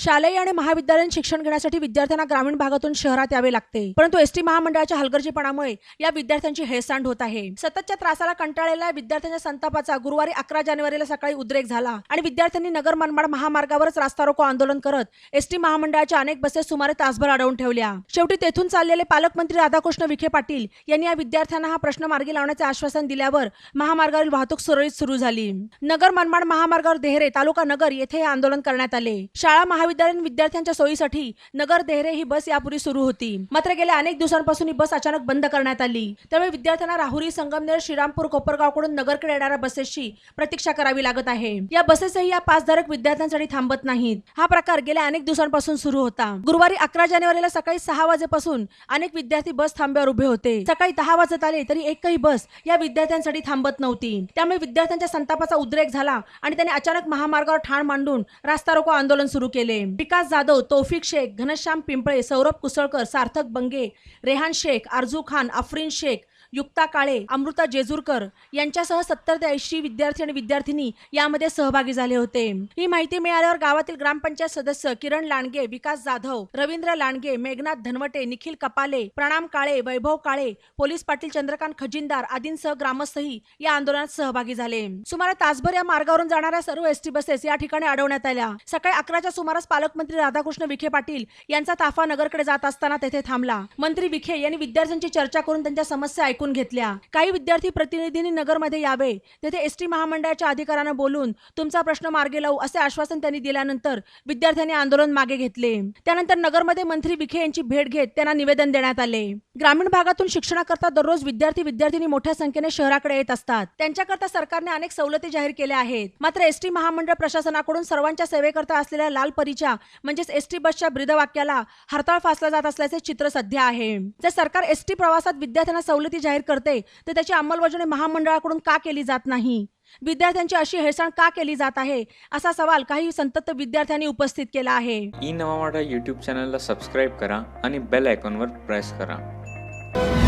शालेय आणि महाविद्यालयीन शिक्षण घेण्यासाठी विद्यार्थ्यांना ग्रामीण भागातून शहरात यावे लागते. परंतु एसटी महामंडळाच्या हलगर्जीपणामुळे या विद्यार्थ्यांची हेळसांड होत आहे. सततच्या त्रासाला कंटाळलेल्या विद्यार्थ्यांच्या संतापाचा गुरुवारी अकरा जानेवारीला सकाळी उद्रेक झाला आणि विद्यार्थ्यांनी नगर मनमाड महामार्गावरच रास्ता रोको आंदोलन करत एसटी महामंडळाच्या अनेक बसेस सुमारे तासभर अडवून ठेवल्या. शेवटी तेथून चाललेले पालकमंत्री राधाकृष्ण विखे पाटील यांनी या विद्यार्थ्यांना हा प्रश्न मार्गी लावण्याचे आश्वासन दिल्यावर महामार्गावरील वाहतूक सुरळीत सुरू झाली. नगर मनमाड महामार्गावर देहरे तालुका नगर येथे हे आंदोलन करण्यात आले. शाळा महाविद्यालयीन विद्यार्थ्यांच्या सोयीसाठी नगर देहरे ही बस यापूर्वी सुरू होती. मात्र गेल्या अनेक दिवसांपासून ही बस अचानक बंद करण्यात आली. त्यामुळे विद्यार्थ्यांना राहुरी संगमनेर श्रीरामपूर कोपरगावकडून नगरकडे येणाऱ्या बसेसची प्रतीक्षा करावी लागत आहे. या बसेसही या पासधारक विद्यार्थ्यांसाठी थांबत नाहीत. हा प्रकार गेल्या अनेक दिवसांपासून सुरू होता. गुरुवारी अकरा जानेवारीला सकाळी सहा वाजेपासून अनेक विद्यार्थी बस थांब्यावर उभे होते. सकाळी दहा वाजत आले तरी एकही बस या विद्यार्थ्यांसाठी थांबत नव्हती. त्यामुळे विद्यार्थ्यांच्या संतापाचा उद्रेक झाला आणि त्यांनी अचानक महामार्गावर ठाण मांडून रास्ता रोको आंदोलन सुरू केले. विकास जाधव तौफिक शेख घनश्याम पिंपळे सौरभ कुसळकर सार्थक बंगे रेहान शेख आरजू खान अफरीन शेख युक्ता काळे अमृता जेजूरकर यांच्यासह सत्तर ते ऐंशी विद्यार्थी आणि विद्यार्थिनी यामध्ये सहभागी झाले होते. ही माहिती मिळाल्यावर गावातील ग्रामपंचायत सदस्य किरण लांडगे विकास जाधव रवींद्र लांडगे मेघनाथ धनवटे निखिल कपाले प्रणाम काळे वैभव काळे पोलीस पाटील चंद्रकांत खजिनदार आदींसह ग्रामस्थही या आंदोलनात सहभागी झाले. सुमारे तासभर या मार्गावरून जाणाऱ्या सर्व एसटी बसेस या ठिकाणी अडवण्यात आल्या. सकाळी अकराच्या सुमारास पालकमंत्री राधाकृष्ण विखे पाटील यांचा ताफा नगरकडे जात असताना तेथे थांबला. मंत्री विखे यांनी विद्यार्थ्यांची चर्चा करून त्यांच्या समस्या ऐकून घेतल्या. काही विद्यार्थी प्रतिनिधींनी नगरमध्ये यावे. तेथे एसटी महामंडळाच्या अधिकाऱ्यांना बोलून तुमचा प्रश्न मार्गे लावू असे आश्वासन त्यांनी दिल्यानंतर विद्यार्थ्यांनी आंदोलन मागे घेतले. त्यानंतर नगरमध्ये मंत्री विखे यांची भेट घेत त्यांना निवेदन देण्यात आले. ग्रामीण भागातून शिक्षणाकरता दररोज विद्यार्थी विद्यार्थिनी मोठ्या संख्येने शहराकडे येत असतात. त्यांच्याकरता सरकारने अनेक सवलती जाहीर केल्या आहेत. मात्र एसटी महामंडळ प्रशासनाकडून सर्वांच्या सेवेकरता असलेल्या लाल परीच्या म्हणजेच एसटी बसच्या ब्रीदवाक्याला हरताळ फासला जात असल्याचे चित्र सध्या आहे. जर सरकार एसटी प्रवासात विद्यार्थ्यांना सवलती जाहीर करते तर त्याची अंमलबजावणी महामंडळाकडून का केली जात नाही? विद्यार्थ्यांची अशी हेळसाण का केली जात आहे? असा सवाल काही संतप्त विद्यार्थ्यांनी उपस्थित केला आहे. ई नवा मराठा यूट्यूब चॅनलला सबस्क्राईब करा आणि बेल आयकॉनवर प्रेस करा. you